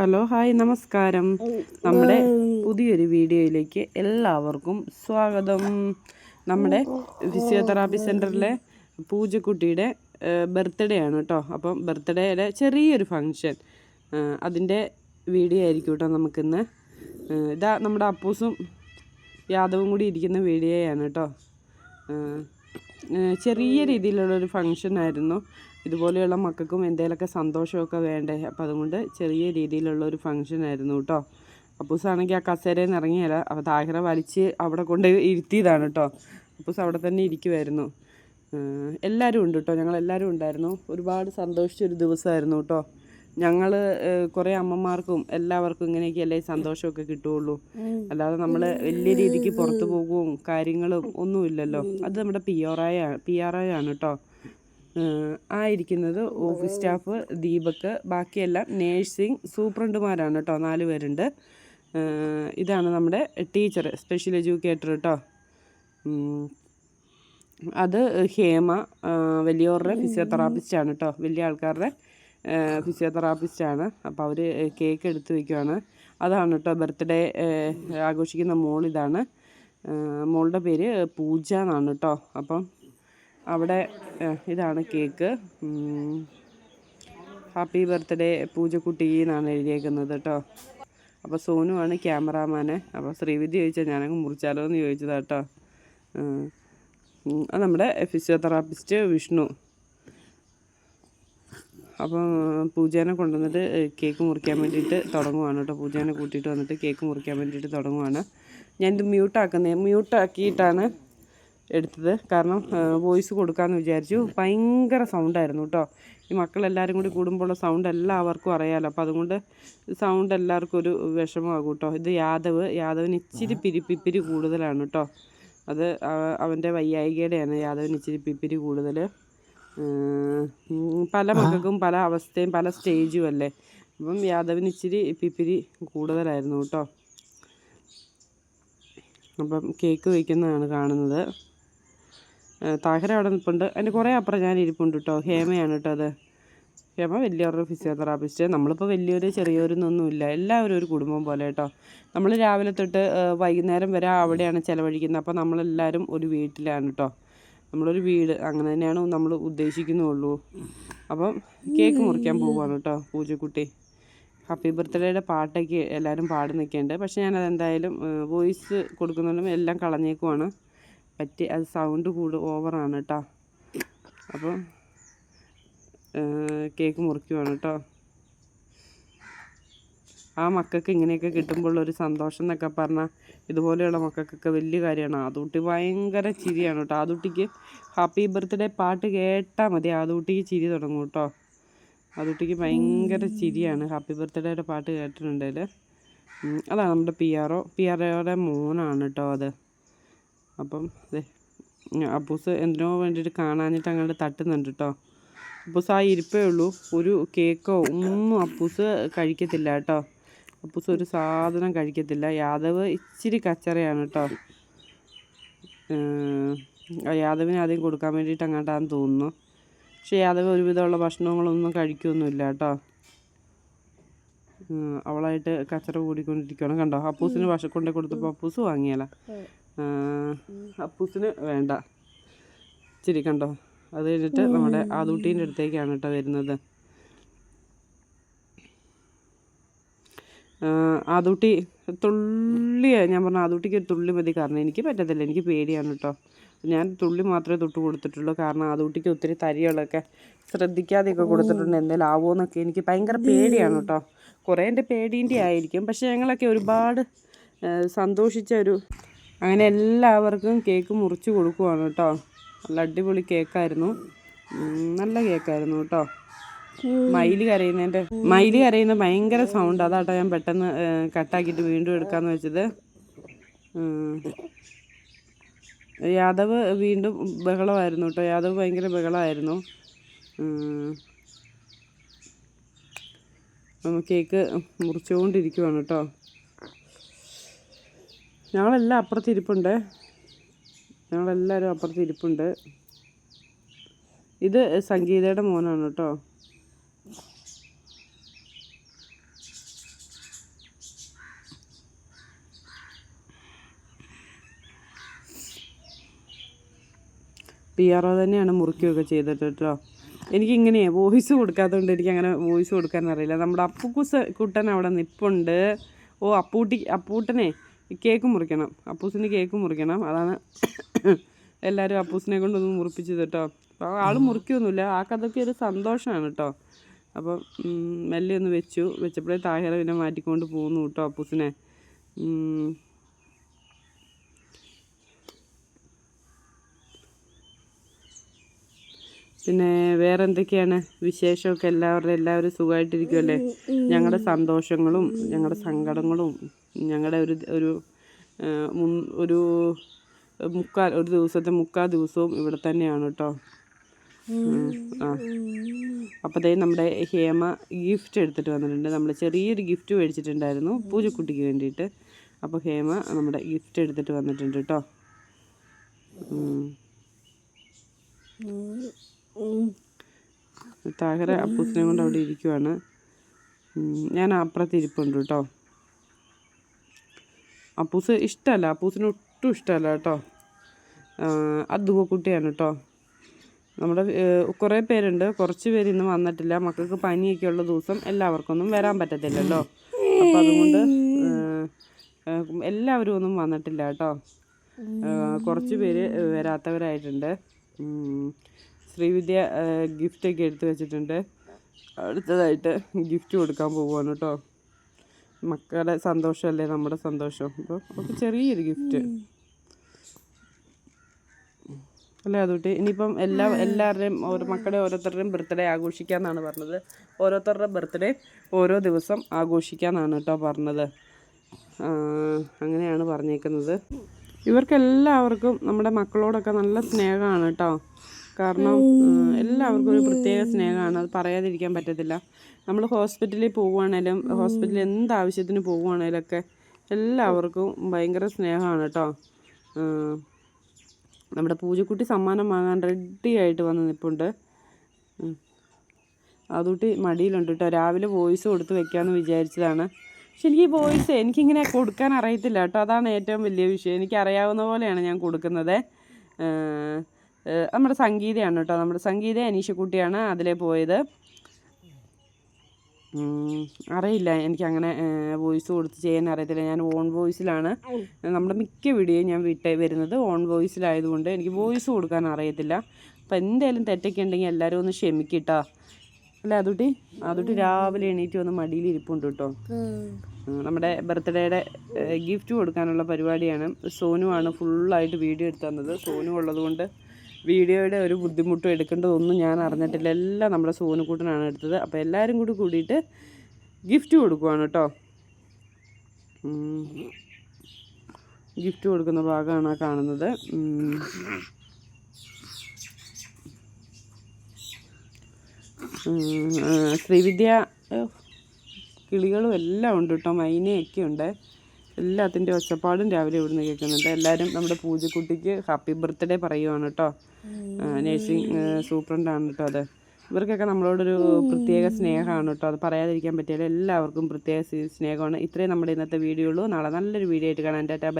Hello hi നമസ്കാരം. നമ്മുടെ പുതിയൊരു വീഡിയോയിലേക്ക് എല്ലാവർക്കും സ്വാഗതം. നമ്മുടെ ഫിസിയോതെറാപ്പി സെന്ററിലെ പൂജക്കുട്ടിയുടെ ബർത്ത്ഡേ ആണ് കേട്ടോ. അപ്പം ബർത്ത്ഡേയുടെ ചെറിയൊരു ഫങ്ഷൻ അതിന്റെ വീഡിയോ ആയിരിക്കും കേട്ടോ നമുക്കിന്ന്. ഇതാ നമ്മുടെ അപ്പൂസും യാദവും കൂടി ഇരിക്കുന്ന വീഡിയോയാണ് കേട്ടോ. ചെറിയ രീതിയിലുള്ളൊരു ഫങ്ഷൻ ആയിരുന്നു. ഇതുപോലെയുള്ള മക്കൾക്കും എന്തെങ്കിലുമൊക്കെ സന്തോഷമൊക്കെ വേണ്ടേ? അപ്പോൾ അതുകൊണ്ട് ചെറിയ രീതിയിലുള്ള ഒരു ഫംഗ്ഷൻ ആയിരുന്നു കേട്ടോ അപ്പൂസാണെങ്കിൽ ആ കസേരയിൽ നിന്ന് ഇറങ്ങിയല്ല അപ്പോൾ താഹിറ വലിച്ച് അവിടെ കൊണ്ട് ഇരുത്തിയതാണ് കേട്ടോ അപ്പൂസ് അവിടെ തന്നെ ഇരിക്കുമായിരുന്നു എല്ലാവരും ഉണ്ട് കേട്ടോ ഞങ്ങൾ എല്ലാവരും ഉണ്ടായിരുന്നു. ഒരുപാട് സന്തോഷിച്ചൊരു ദിവസമായിരുന്നു കേട്ടോ ഞങ്ങൾ കുറേ അമ്മമാർക്കും എല്ലാവർക്കും ഇങ്ങനെയൊക്കെ അല്ലേ സന്തോഷമൊക്കെ കിട്ടുകയുള്ളൂ അല്ലാതെ നമ്മൾ വലിയ രീതിക്ക് പുറത്തു പോകുകയും കാര്യങ്ങളും ഒന്നുമില്ലല്ലോ. അത് നമ്മുടെ പി ആർ ഐ ആണ് കേട്ടോ ആയിരിക്കുന്നത് ഓഫീസ് സ്റ്റാഫ് ദീപക് ബാക്കിയെല്ലാം നേഴ്സിംഗ് സൂപ്രണ്ടുമാരാണ് കേട്ടോ നാല് പേരുണ്ട്. ഇതാണ് നമ്മുടെ ടീച്ചർ സ്പെഷ്യൽ എഡ്യൂക്കേറ്റർ കേട്ടോ. അത് ഹേമ വലിയവരുടെ ഫിസിയോതെറാപ്പിസ്റ്റാണ് കേട്ടോ വലിയ ആൾക്കാരുടെ ഫിസിയോതെറാപ്പിസ്റ്റാണ്. അപ്പോൾ അവർ കേക്ക് എടുത്ത് വയ്ക്കുവാണ് അതാണ് കേട്ടോ ബർത്ത്ഡേ ആഘോഷിക്കുന്ന മോൾ ഇതാണ്. മോളുടെ പേര് പൂജ എന്നാണ് കേട്ടോ. അപ്പം അവിടെ ഇതാണ് കേക്ക്. ഹാപ്പി ബർത്ത്ഡേ പൂജക്കുട്ടി എന്നാണ് എഴുതിയേക്കുന്നത് കേട്ടോ. അപ്പോൾ സോനുവാണ് ക്യാമറാമാന്. അപ്പോൾ ശ്രീവിധി ചോദിച്ചാൽ ഞാനങ്ങ് മുറിച്ചാലോ എന്ന് ചോദിച്ചതാ കേട്ടോ. നമ്മുടെ ഫിസിയോതെറാപ്പിസ്റ്റ് വിഷ്ണു. അപ്പം പൂജേനെ കൊണ്ടുവന്നിട്ട് കേക്ക് മുറിക്കാൻ വേണ്ടിയിട്ട് തുടങ്ങുവാണ് കേട്ടോ. പൂജേനെ കൂട്ടിയിട്ട് വന്നിട്ട് കേക്ക് മുറിക്കാൻ വേണ്ടിയിട്ട് തുടങ്ങുവാണ്. ഞാനിത് മ്യൂട്ടാക്കുന്നത് മ്യൂട്ടാക്കിയിട്ടാണ് എടുത്തത്. കാരണം വോയിസ് കൊടുക്കാമെന്ന് വിചാരിച്ചു. ഭയങ്കര സൗണ്ടായിരുന്നു കേട്ടോ. ഈ മക്കളെല്ലാവരും കൂടി കൂടുമ്പോഴുള്ള സൗണ്ട് എല്ലാവർക്കും അറിയാമല്ലോ അപ്പോൾ അതുകൊണ്ട് സൗണ്ട് എല്ലാവർക്കും ഒരു വിഷമമാകും കേട്ടോ. ഇത് യാദവ്. യാദവിന് ഇച്ചിരി പിരിപ്പിപ്പിരി കൂടുതലാണ് കേട്ടോ. അത് അവ- അവന്റെ വയ്യായികയുടെയാണ് യാദവിന് ഇച്ചിരി പിപ്പിരി കൂടുതൽ. പല മക്കൾക്കും പല അവസ്ഥയും പല സ്റ്റേജും അല്ലേ. അപ്പം യാദവിന് ഇച്ചിരി പിപ്പിരി കൂടുതലായിരുന്നു കേട്ടോ. അപ്പം കേക്ക് വയ്ക്കുന്നതാണ് കാണുന്നത്. താഹിര അവിടെ നിൽപ്പുണ്ട്. അതിന്റെ കുറേ അപ്പുറം ഞാൻ ഇരിപ്പുണ്ട് കേട്ടോ ഹേമയാണ് കേട്ടോ അത്. ഹേമ വലിയൊരു ഫിസിയോതെറാപ്പിസ്റ്റ്. നമ്മളിപ്പോൾ വലിയൊരു ചെറിയൊരുന്നൊന്നുമില്ല. എല്ലാവരും ഒരു കുടുംബം പോലെ കേട്ടോ നമ്മൾ രാവിലെ തൊട്ട് വൈകുന്നേരം വരെ അവിടെയാണ് ചിലവഴിക്കുന്നത്. അപ്പോൾ നമ്മളെല്ലാവരും ഒരു വീട്ടിലാണ് കേട്ടോ നമ്മളൊരു വീട് അങ്ങനെ തന്നെയാണ് നമ്മൾ ഉദ്ദേശിക്കുന്നുള്ളൂ. അപ്പം കേക്ക് മുറിക്കാൻ പോവുകയാണ് കേട്ടോ പൂജക്കുട്ടി. ഹാപ്പി ബർത്ത്ഡേയുടെ പാട്ടൊക്കെ എല്ലാവരും പാടി നിൽക്കേണ്ടത് പക്ഷേ ഞാനതെന്തായാലും വോയിസ് കൊടുക്കുന്നുണ്ടും എല്ലാം കളഞ്ഞേക്കുവാണ്. പറ്റി അത് സൗണ്ട് കൂട് ഓവറാണ് കേട്ടോ അപ്പം കേക്ക് മുറിക്കുവാണ് കേട്ടോ ആ മക്കൾക്ക് ഇങ്ങനെയൊക്കെ കിട്ടുമ്പോഴുള്ളൊരു സന്തോഷം എന്നൊക്കെ പറഞ്ഞാൽ ഇതുപോലെയുള്ള മക്കൾക്കൊക്കെ വലിയ കാര്യമാണ്. ആദൂട്ടി ഭയങ്കര ചിരിയാണ് കേട്ടോ ആദൂട്ടിക്ക് ഹാപ്പി ബർത്ത്ഡേ പാട്ട് കേട്ടാൽ മതി. ആദൂട്ടിക്ക് ചിരി തുടങ്ങും കേട്ടോ ആദൂട്ടിക്ക് ഭയങ്കര ചിരിയാണ്. ഹാപ്പി ബർത്ത്ഡേയുടെ പാട്ട് കേട്ടിട്ടുണ്ടെങ്കിൽ അതാണ് നമ്മുടെ P R O P R ഒയുടെ മോനാണ് കേട്ടോ അത്. അപ്പം അതെ അബൂസ് എന്തിനോ വേണ്ടിയിട്ട് കാണാനിട്ട് അങ്ങോട്ട് തട്ടുന്നുണ്ട് കേട്ടോ അപ്പൂസ് ആ ഇരിപ്പേ ഉള്ളൂ. ഒരു കേക്കോ ഒന്നും അപ്പൂസ് കഴിക്കത്തില്ല കേട്ടോ അപ്പൂസ് ഒരു സാധനം കഴിക്കത്തില്ല. യാദവ് ഇച്ചിരി കച്ചറയാണ് കേട്ടോ യാദവിന് ആദ്യം കൊടുക്കാൻ വേണ്ടിയിട്ട് അങ്ങോട്ടാന്ന് തോന്നുന്നു. പക്ഷേ യാദവ് ഒരുവിധമുള്ള ഭക്ഷണങ്ങളൊന്നും കഴിക്കുകയൊന്നുമില്ല കേട്ടോ അവളായിട്ട് കച്ചറ കൂടിക്കൊണ്ടിരിക്കുകയാണ് കണ്ടോ? അപ്പൂസിന് ഭക്ഷ കൊണ്ടേ കൊടുത്തപ്പോൾ അപ്പൂസ് വാങ്ങിയല്ല അപ്പൂസിന് വേണ്ട. ഇച്ചിരി കണ്ടോ? അത് കഴിഞ്ഞിട്ട് നമ്മുടെ ആദൂട്ടീന്റെ അടുത്തേക്കാണ് കേട്ടോ വരുന്നത്. ആദൂട്ടി തുള്ളിയ. ഞാൻ പറഞ്ഞ ആദൂട്ടിക്ക് ഒരു തുള്ളി മതി കാരണം എനിക്ക് പറ്റത്തില്ല. എനിക്ക് പേടിയാണ് കേട്ടോ. ഞാൻ തുള്ളി മാത്രമേ തൊട്ട് കൊടുത്തിട്ടുള്ളൂ. കാരണം ആദൂട്ടിക്ക് ഒത്തിരി തരികളൊക്കെ ശ്രദ്ധിക്കാതെയൊക്കെ കൊടുത്തിട്ടുണ്ട്. എന്തെങ്കിലും ആവോ എന്നൊക്കെ എനിക്ക് ഭയങ്കര പേടിയാണ് കേട്ടോ. കുറേ എന്റെ പേടീന്റെ ആയിരിക്കും. പക്ഷേ ഞങ്ങളൊക്കെ ഒരുപാട് സന്തോഷിച്ച ഒരു അങ്ങനെ എല്ലാവർക്കും കേക്ക് മുറിച്ച് കൊടുക്കുവാണ് കേട്ടോ. നല്ല അടിപൊളി കേക്കായിരുന്നു. നല്ല കേക്കായിരുന്നു കേട്ടോ. മയിൽ കരയുന്നതിന്റെ മയിൽ കരയുന്ന ഭയങ്കര സൗണ്ട് അതാട്ടോ ഞാൻ പെട്ടെന്ന് കട്ടാക്കിയിട്ട് വീണ്ടും എടുക്കാന്ന് വെച്ചത്. യാദവ് വീണ്ടും ബഹളമായിരുന്നു കേട്ടോ. യാദവ് ഭയങ്കര ബഹളമായിരുന്നു. കേക്ക് മുറിച്ചുകൊണ്ടിരിക്കുവാണ് കേട്ടോ. ഞങ്ങളെല്ലാം അപ്പുറത്തിരിപ്പുണ്ട്. ഞങ്ങളെല്ലാവരും അപ്പുറത്തിരിപ്പുണ്ട്. ഇത് സംഗീതയുടെ മോനാണ് കേട്ടോ. പി ആർ ഒ തന്നെയാണ് മുറിക്കുകയൊക്കെ ചെയ്തിട്ട് കേട്ടോ. എനിക്കിങ്ങനെ വോയിസ് കൊടുക്കാത്തതുകൊണ്ട് എനിക്ക് അങ്ങനെ വോയിസ് കൊടുക്കാൻ അറിയില്ല. നമ്മുടെ അപ്പുക്കുസ് കുട്ടൻ അവിടെ നിൽപ്പുണ്ട് ഓ അപ്പൂട്ടി അപ്പൂട്ടനെ. കേക്ക് മുറിക്കണം. അപ്പൂസിന് കേക്ക് മുറിക്കണം. അതാണ് എല്ലാവരും അപ്പൂസിനെ കൊണ്ടൊന്ന് മുറിപ്പിച്ചത് കേട്ടോ അപ്പോൾ ആൾ മുറിക്കൊന്നുമില്ല. ആൾക്കതൊക്കെ ഒരു സന്തോഷമാണ് കേട്ടോ അപ്പോൾ മെല്ലെ ഒന്ന് വെച്ചു. വെച്ചപ്പോഴേ താഹിറ പിന്നെ മാറ്റിക്കൊണ്ട് പോകുന്നു കേട്ടോ അപ്പൂസിനെ. പിന്നെ വേറെ എന്തൊക്കെയാണ് വിശേഷമൊക്കെ? എല്ലാവരുടെ എല്ലാവരും സുഖമായിട്ടിരിക്കുമല്ലേ ഞങ്ങളുടെ സന്തോഷങ്ങളും ഞങ്ങളുടെ സങ്കടങ്ങളും ഞങ്ങളുടെ ഒരു ഒരു ഒരു മുക്കാൽ ഒരു ദിവസത്തെ മുക്കാൽ ദിവസവും ഇവിടെ തന്നെയാണ് കേട്ടോ ആ അപ്പോഴത്തേ നമ്മുടെ ഹേമ ഗിഫ്റ്റ് എടുത്തിട്ട് വന്നിട്ടുണ്ട്. നമ്മൾ ചെറിയൊരു ഗിഫ്റ്റ് മേടിച്ചിട്ടുണ്ടായിരുന്നു പൂജക്കുട്ടിക്ക് വേണ്ടിയിട്ട്. അപ്പോൾ ഹേമ നമ്മുടെ ഗിഫ്റ്റ് എടുത്തിട്ട് വന്നിട്ടുണ്ട് കേട്ടോ. താഹര അപ്പൂസിനെ കൊണ്ട് അവിടെ ഇരിക്കുവാണ്. ഞാൻ അപ്പുറത്ത് ഇരിപ്പുണ്ട് കേട്ടോ. അപ്പൂസ് ഇഷ്ടമല്ല. അപ്പൂസിന് ഒട്ടും ഇഷ്ടമല്ല കേട്ടോ. കുട്ടിയാണ് കേട്ടോ. നമ്മുടെ കുറേ പേരുണ്ട്. കുറച്ച് പേര് ഇന്ന് വന്നിട്ടില്ല. മക്കൾക്ക് പനിയൊക്കെ ഉള്ള ദിവസം എല്ലാവർക്കൊന്നും വരാൻ പറ്റത്തില്ലല്ലോ. അപ്പം അതുകൊണ്ട് എല്ലാവരും ഒന്നും വന്നിട്ടില്ല കേട്ടോ. കുറച്ച് പേര് വരാത്തവരായിട്ടുണ്ട്. ശ്രീവിദ്യ ഗിഫ്റ്റൊക്കെ എടുത്തു വെച്ചിട്ടുണ്ട്. അടുത്തതായിട്ട് ഗിഫ്റ്റ് കൊടുക്കാൻ പോവുകയാണ് കേട്ടോ മക്കളുടെ സന്തോഷമല്ലേ നമ്മുടെ സന്തോഷം? അപ്പോൾ ചെറിയൊരു ഗിഫ്റ്റ് അല്ലേ അതുകൊണ്ട് ഇനിയിപ്പം എല്ലാ എല്ലാവരുടെയും ഓരോ മക്കളുടെ ഓരോരുത്തരുടെയും ബർത്ത്ഡേ ആഘോഷിക്കാമെന്നാണ് പറഞ്ഞത്. ഓരോരുത്തരുടെ ബർത്ത്ഡേ ഓരോ ദിവസം ആഘോഷിക്കാമെന്നാണ് കേട്ടോ പറഞ്ഞത്. അങ്ങനെയാണ് പറഞ്ഞേക്കുന്നത്. ഇവർക്കെല്ലാവർക്കും നമ്മുടെ മക്കളോടൊക്കെ നല്ല സ്നേഹമാണ് കേട്ടോ കാരണം എല്ലാവർക്കും ഒരു പ്രത്യേക സ്നേഹമാണ്. അത് പറയാതിരിക്കാൻ പറ്റത്തില്ല. നമ്മൾ ഹോസ്പിറ്റലിൽ പോവുകയാണേലും ഹോസ്പിറ്റലിൽ എന്ത് ആവശ്യത്തിന് പോവുകയാണേലും ഒക്കെ എല്ലാവർക്കും ഭയങ്കര സ്നേഹമാണ് കേട്ടോ നമ്മുടെ പൂജക്കുട്ടി സമ്മാനം വാങ്ങാൻ റെഡി ആയിട്ട് വന്ന് നിൽപ്പുണ്ട് അതുകൂട്ടി മടിയിലുണ്ട് കേട്ടോ രാവിലെ വോയിസ് കൊടുത്ത് വെക്കാമെന്ന് വിചാരിച്ചതാണ്. പക്ഷെ എനിക്ക് ഈ വോയിസ് എനിക്കിങ്ങനെ കൊടുക്കാൻ അറിയത്തില്ല കേട്ടോ അതാണ് ഏറ്റവും വലിയ വിഷയം. എനിക്ക് അറിയാവുന്ന പോലെയാണ് ഞാൻ കൊടുക്കുന്നത്. നമ്മുടെ സംഗീതയാണ് കേട്ടോ. നമ്മുടെ സംഗീത അനീഷക്കുട്ടിയാണ് അതിലെ പോയത്. അറിയില്ല എനിക്ക് അങ്ങനെ വോയിസ് കൊടുത്ത് ചെയ്യാൻ അറിയത്തില്ല. ഞാൻ ഓൺ വോയിസിലാണ് നമ്മുടെ മിക്ക വീഡിയോയും ഞാൻ വിട്ടേ വരുന്നത് ഓൺ വോയിസിലായതുകൊണ്ട് എനിക്ക് വോയിസ് കൊടുക്കാൻ അറിയത്തില്ല. അപ്പം എന്തായാലും തെറ്റൊക്കെ ഉണ്ടെങ്കിൽ എല്ലാവരും ഒന്ന് ക്ഷമിക്കട്ടോ. അല്ല അതുട്ടി അതുട്ടി രാവിലെ എണീറ്റ് വന്ന് മടിയിൽ ഇരിപ്പുണ്ട് കേട്ടോ. നമ്മുടെ ബർത്ത്ഡേയുടെ ഗിഫ്റ്റ് കൊടുക്കാനുള്ള പരിപാടിയാണ്. സോനുവാണ് ഫുള്ളായിട്ട് വീഡിയോ എടുത്തു തന്നത്. സോനു ഉള്ളതുകൊണ്ട് വീഡിയോയുടെ ഒരു ബുദ്ധിമുട്ടും എടുക്കേണ്ടതൊന്നും ഞാൻ അറിഞ്ഞിട്ടില്ല. എല്ലാം നമ്മുടെ സോനുകൂട്ടനാണ് എടുത്തത്. അപ്പോൾ എല്ലാവരും കൂടി കൂടിയിട്ട് ഗിഫ്റ്റ് കൊടുക്കുവാണ് കേട്ടോ. ഗിഫ്റ്റ് കൊടുക്കുന്ന ഭാഗമാണ് കാണുന്നത്. ശ്രീവിദ്യ കിളികളും എല്ലാം ഉണ്ട് കേട്ടോ. മൈനയൊക്കെ ഉണ്ട്. എല്ലാത്തിന്റെ ഒച്ചപ്പാടും രാവിലെ ഇവിടുന്ന് കേൾക്കുന്നുണ്ട്. എല്ലാവരും നമ്മുടെ പൂജക്കുട്ടിക്ക് ഹാപ്പി ബർത്ത്ഡേ പറയുവാണ് കേട്ടോ. നേഴ്സിംഗ് സൂപ്രണ്ടാണ് കേട്ടോ അത്. ഇവർക്കൊക്കെ നമ്മളോടൊരു പ്രത്യേക സ്നേഹമാണ് കേട്ടോ. അത് പറയാതിരിക്കാൻ പറ്റിയാലും എല്ലാവർക്കും പ്രത്യേക സ്നേഹമാണ്. ഇത്രയും നമ്മുടെ ഇന്നത്തെ വീഡിയോ ഉള്ളൂ. നാളെ നല്ലൊരു വീഡിയോ ആയിട്ട് കാണാൻ